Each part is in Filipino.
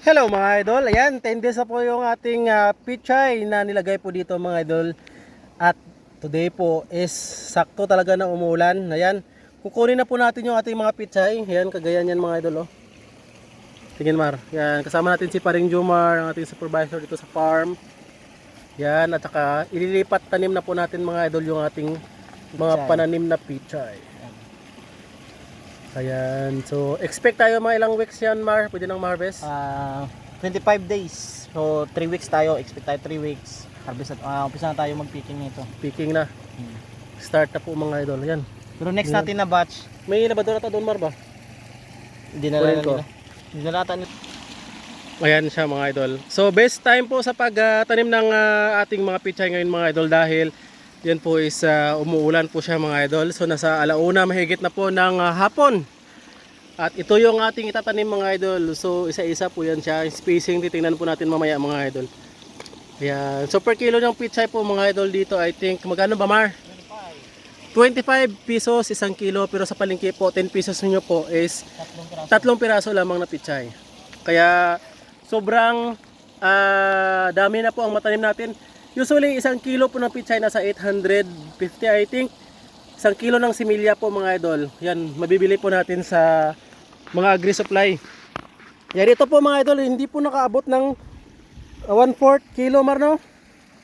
Hello mga idol, ayan, 10 days na po yung ating uh, pichay na nilagay po dito mga idol. At today po is sakto talaga na umuulan. Ayan, kukunin na po natin yung ating mga pichay. Ayan, kagaya niyan mga idol oh. Tingin Mar, ayan, kasama natin si Paring Jumar, ang ating supervisor dito sa farm. Yan, at saka ililipat tanim na po natin mga idol yung ating mga Pichay. pananim na pichay Ayan, so expect tayo mga ilang weeks yan Mar, pwede nang ma-harvest Ah, 25 days. So 3 weeks tayo, expect tayo 3 weeks. Harvest at uh, umpisa na tayo mag-picking nito. Picking na. Hmm. Start na po mga idol. Yan. Pero next Yeah. natin na batch, May labador ata doon, Mar ba? dinala Kunin na ko. nila. Dinala nila. Ayan siya mga idol. So best time po sa pagtanim ng ah, ating mga pichay ngayon mga idol dahil yan po is ah, umuulan po siya mga idol. So nasa alauna mahigit na po ng ah, hapon. At ito yung ating itatanim mga idol. So isa-isa po yan siya. Spacing titingnan po natin mamaya mga idol. Ayan. So per kilo ng pichay po mga idol dito I think magkano ba Mar? 25 pesos isang kilo pero sa palengke po 10 pesos nyo po is Tatlong piraso. tatlong piraso lamang na pichay. Kaya sobrang ah, dami na po ang matanim natin. Usually isang kilo po ng pichay nasa 850 I think. Isang kilo ng similya po mga idol. Yan, mabibili po natin sa mga agri-supply. Yan, ito po mga idol, hindi po nakaabot ng 1/4 kilo marno.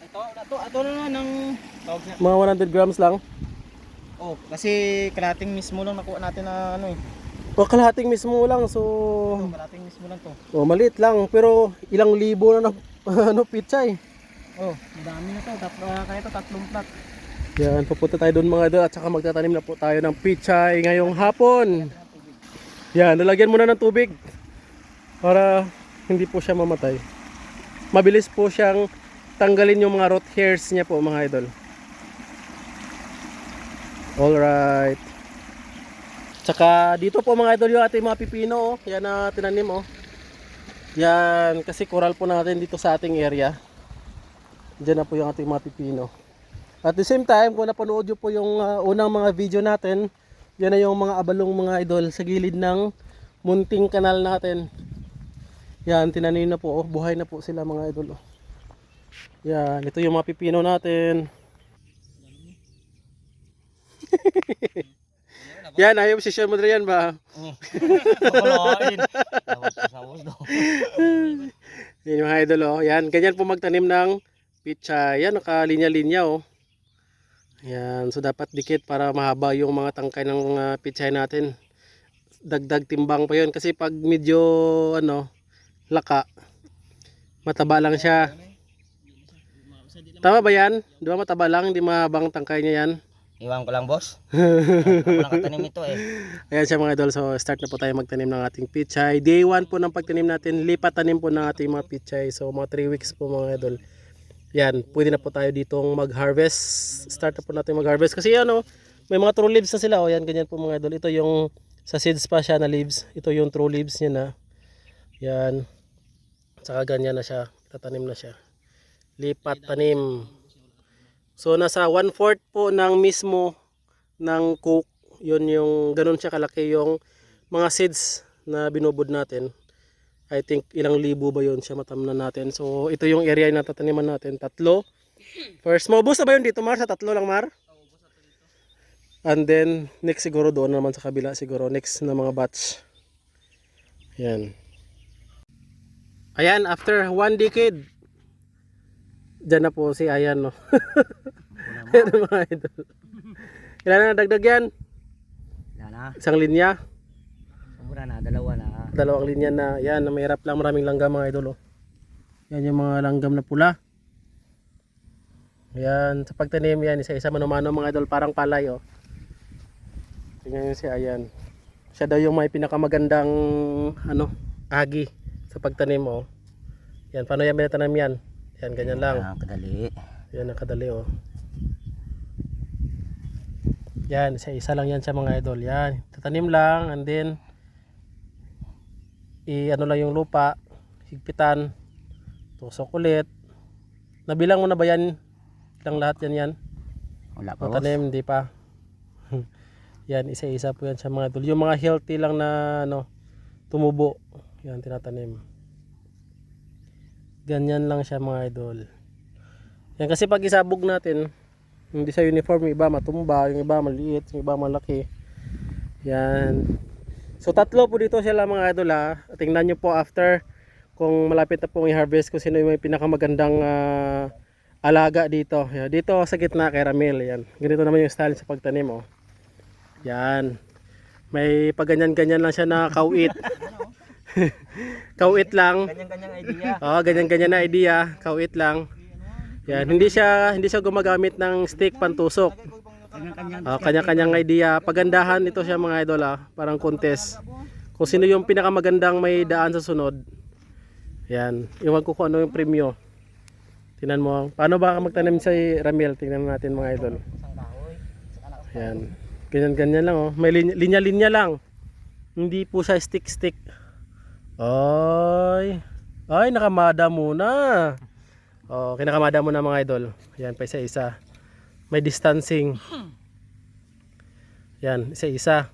Ito, ito, ito na ng. Mga 100 grams lang. Oh, kasi kalating mismo lang nakuha natin na ano eh. O kalahating mismo lang. So, Oh, kalating mismo lang to. oh, maliit lang. Pero ilang libo na ng ano, pichay. Oh, madami na to. Tat uh, kaya to tatlong plat. Yan, pupunta tayo doon mga idol at saka magtatanim na po tayo ng pichay ngayong hapon. Yan, lalagyan muna ng tubig para hindi po siya mamatay. Mabilis po siyang tanggalin yung mga rot hairs niya po mga idol. Alright. Tsaka dito po mga idol yung ating mga pipino oh. Yan na tinanim oh. Yan, kasi coral po natin dito sa ating area. Diyan na po yung ating mga pipino. At the same time, kung napanood nyo po yung ah, unang mga video natin, yan na yung mga abalong mga idol sa gilid ng munting kanal natin. Yan, tinanim na po. Oh, buhay na po sila mga idol. Oh. Yan, ito yung mga pipino natin. yan, ayaw si Sean Madrian ba? Oh. Yan yung mga idol oh. Yan, ganyan po magtanim ng pichay. Yan, nakalinya-linya oh. Yan, so dapat dikit para mahaba yung mga tangkay ng uh, pichay natin. Dagdag timbang pa yun kasi pag medyo ano, laka, mataba lang siya. Tama ba yan? Di ba mataba lang, hindi mahabang tangkay niya yan? Iwan ko lang, boss. Ako lang katanim ito eh. Ayan siya mga idol, so start na po tayo magtanim ng ating pichay. Day 1 po ng pagtanim natin, lipat tanim po ng ating mga pichay. So mga 3 weeks po mga idol. Yan, pwede na po tayo ditong mag-harvest. Start na po natin mag-harvest. Kasi ano, may mga true leaves na sila. O yan, ganyan po mga idol. Ito yung sa seeds pa siya na leaves. Ito yung true leaves niya na. Yan. Saka ganyan na siya. Tatanim na siya. Lipat tanim. So nasa 1/4 po ng mismo ng cook. Yun yung ganun siya kalaki yung mga seeds na binubod natin. I think ilang libo ba yun siya matamnan natin. So ito yung area na tataniman natin. Tatlo. First, maubos na ba yun dito Mar? Sa tatlo lang Mar? And then next siguro doon naman sa kabila siguro. Next na mga batch. Yan. Ayan, after one decade. Diyan na po si Ayan no. Ayan mga idol. Ilan na dagdag yan? Yan na. Isang linya. Sobra na, dalawa na. dalawang linya na. Yan na mahirap lang. Maraming langgam mga idol oh. yan yung mga langgam na pula. Yan sa pagtanim yan isa isa mano-mano mga idol parang palay oh. Tingnan nyo si Ayan. Siya daw yung may pinakamagandang ano agi sa pagtanim oh. Yan paano yan binatanim yan? Yan ganyan lang. Ah, kadali. yan nakadali oh. Yan isa isa lang yan sa mga idol. Yan tatanim lang and then i ano lang yung lupa higpitan tusok ulit. Nabilang mo na ba yan? Lang lahat yan yan? Wala o tanim hindi pa. Yan isa isa po yan sa mga idol yung mga healthy lang na ano tumubo yan tinatanim. Ganyan lang siya mga idol. Yan kasi pag isabog natin, hindi sa uniform, yung iba matumba, yung iba maliit, yung iba malaki. Yan. So tatlo po dito sila mga idol ha. Tingnan nyo po after kung malapit na pong i-harvest kung sino yung may pinakamagandang ah, alaga dito. Yan. Dito sa gitna kay Ramil. Yan. Ganito naman yung style sa pagtanim oh. Yan. May paganyan-ganyan lang siya na kauit. kauit lang. Kanyang-kanyang idea. Oo, ganyan-ganyan na idea. Kauit lang. Yan, hindi siya hindi siya gumagamit ng stick pantusok. Oh, kanya-kanyang idea. Pagandahan ito siya mga idol ah. Parang contest. Kung sino yung pinakamagandang may daan sa sunod. Yan. Iwan ko kung ano yung premyo. Tingnan mo. Paano ba magtanim sa Ramil? Tingnan natin mga idol. Yan. Ganyan-ganyan lang oh. May linya- linya-linya lang. Hindi po siya stick-stick. Ay. Ay, nakamada muna. Oh, kinakamada muna mga idol. Yan, pa isa-isa. May distancing. Yan, isa-isa.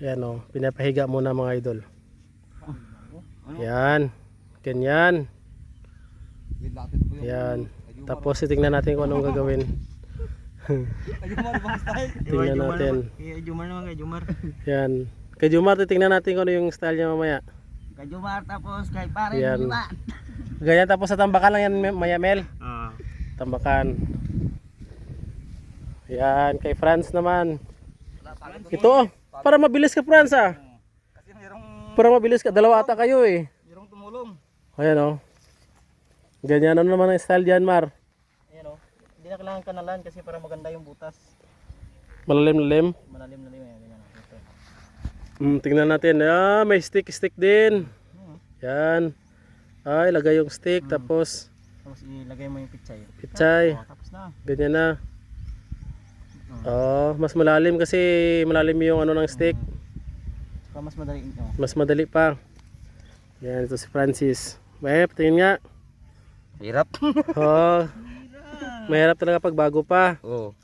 Yan oh, pinapahiga muna mga idol. Yan. Ganyan. Yan. Tapos titingnan natin kung anong gagawin. Tingnan natin. Kaya Jumar naman kay Jumar. Yan. Kay Jumar, titingnan natin kung ano yung style niya mamaya. Kay Jumar tapos kay pare Yan. Ganyan tapos sa tambakan lang yan, Me- Maya Mel. Ah. Tambakan. Yan, kay Franz naman. Ito, oh. para mabilis ka Franz ah. Para mabilis ka. Dalawa ata kayo eh. mayroong tumulong. Ayan oh. Ganyan ano naman ang style diyan, Mar. Ayan oh. Hindi na kailangan kanalan kasi para maganda yung butas. Malalim-lalim. Malalim na lim yan. Ganyan. Hmm, tingnan natin. Ah, may stick-stick din. Yan. Ay, lagay yung stick tapos Tapos ilagay mo yung pichay. pichay. Oh, tapos na. Ganyan na. Oh, mas malalim kasi malalim yung ano ng stick. Para mas madali ito. Mas madali pa. Yan, ito si Francis. May tingin nga. Hirap. Oh. Mahirap talaga pag bago pa. Oo.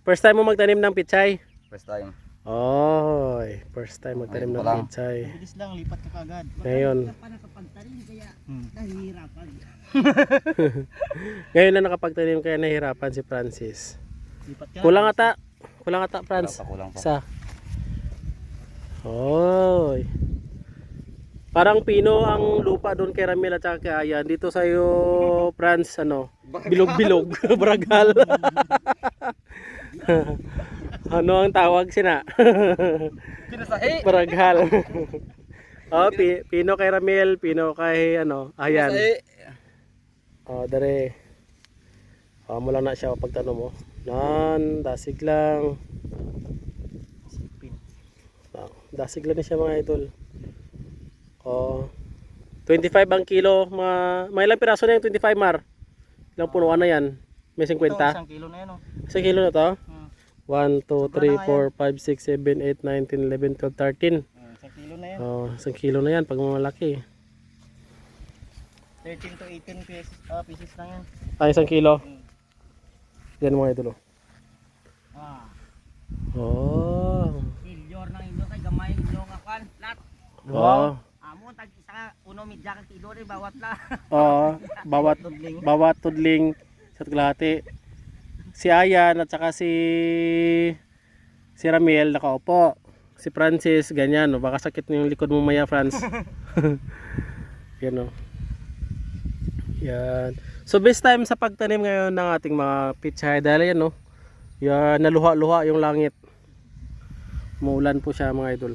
First time mo magtanim ng pichay? First time. Oh, first time magtanim ng pichay. Bilis lang, lipat ka kagad. Ngayon, Hmm. ngayon na nakapagtanim kaya nahirapan si Francis. Kulang ata. Kulang ata, Franz. Kulang pa. Isa. Hoy. Parang pino ang lupa doon kay Ramil at saka kay Ayan. Dito sa iyo, Franz, ano? Bilog-bilog. Bragal. ano ang tawag sina? Pinasahi. Bragal. oh, pi- pino kay Ramil, pino kay ano, Ayan. Oh, dare. Oh, mula na siya pagtanong mo. Nan, dasig lang. Dasig lang na siya mga idol. Oh. 25 ang kilo, mga, mga ilang piraso na yung 25 mar? Ilang punuan na yan? May 50? Ito, isang kilo na yan oh. Isang kilo na to? Hmm. 1, 2, 3, 4, 5, 6, 7, 8, 9, 10, 11, 12, 13. Hmm, Isang kilo na yan. Oh, isang kilo na yan pag malaki. 13 to 18 pieces, ah, pieces lang yan. Ah, isang kilo. Hmm. Yan mga idol. oh. Ah. Oh. Silyor ng ilo kay gamay ilo nga kwan. Lat. Oh. Amo tag isa ka uno midya ka kilo bawat la. Oh, bawat Tudling. bawat tudling sa kalahati. Si Ayan at saka si si Ramiel nakaupo. Si Francis ganyan, no? baka sakit na yung likod mo maya, Franz. yan o. Yan. So best time sa pagtanim ngayon ng ating mga pichay dahil yan no. Yan naluha-luha yung langit. Muulan po siya mga idol.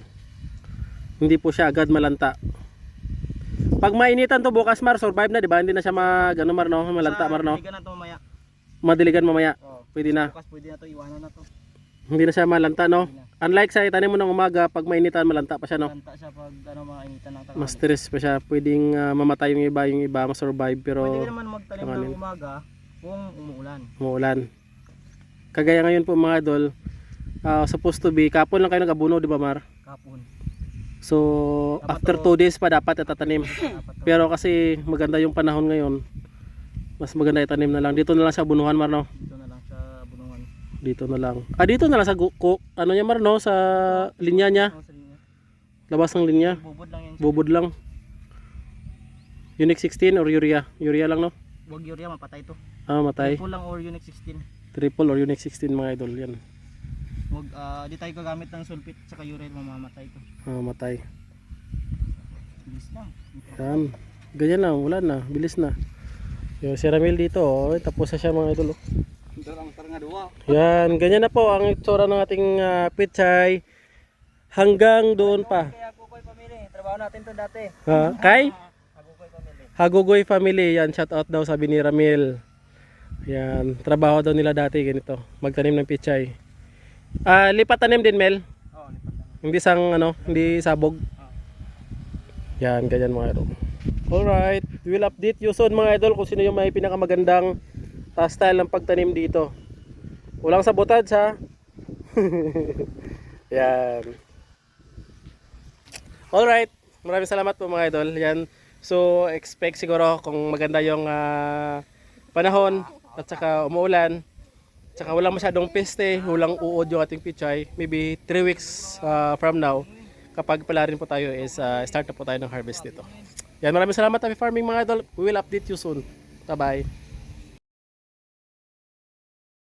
Hindi po siya agad malanta. Pag mainitan to bukas mar survive na di ba? Hindi na siya mag ano mar no, malanta mar no. Hindi ka na to mamaya. Madiligan mamaya. Oh. Pwede na. Bukas pwede na to iwanan na to. Hindi na siya malanta no. Unlike sa itanim mo ng umaga, pag mainitan malanta pa siya no. Kanta siya pag ano mga initan ng Mas stress pa siya. Pwedeng ah, mamatay yung iba, yung iba ma-survive Pwede pero ka naman magtanim ng umaga kung umuulan. umuulan. Kagaya ngayon po mga idol, ah, supposed to be, kapon lang kayo nag-abuno, di ba Mar? Kapon. So, Dapat after to- 2 days pa dapat itatanim. Pero kasi maganda yung panahon ngayon, mas maganda itanim na lang. Dito na lang sa bunuhan Mar no? Dito na lang sa bunungan. Dito na lang. Ah, dito na lang sa gu- ku- ano niya Mar no? Sa linya niya. Labas ng linya. Bubod lang yan. Bubod lang. Unique 16 or urea? Urea lang no? Huwag urea, mapatay to. Ah, matay. Full lang or Unix 16. Triple or Unique 16 mga idol. Yan. Huwag, ah, di tayo gagamit ng sulfate tsaka urea, mamamatay to. Ah, matay. Bilis lang. Yan. Ganyan na, wala na. Bilis na. Yung si Ramil dito, oh, tapos na siya mga idol. Oh. Yan, ganyan na po ang itsura ng ating ah, pichay. Hanggang doon pa. Kukoy Family, trabaho natin to dati. Ha? Kay? Kukoy Family. Hagugoy family. Yan, shout out daw sabi ni Ramil. Yan, trabaho daw nila dati ganito. Magtanim ng pichay. Ah, lipat tanim din Mel. Oo, lipat lang. Hindi sang ano, hindi sabog. Yan, ganyan mga idol. Alright, we will update you soon mga idol kung sino yung may pinakamagandang uh, style ng pagtanim dito. Walang sabotage ha. Yan. Alright, maraming salamat po mga idol. Yan. So, expect siguro kung maganda yung ah, panahon at saka umuulan. Tsaka walang masyadong peste, walang uod yung ating pichay. Maybe 3 weeks ah, from now, kapag pala rin po tayo is ah, start na po tayo ng harvest dito. Yan, maraming salamat Happy Farming mga idol. We will update you soon. Bye-bye.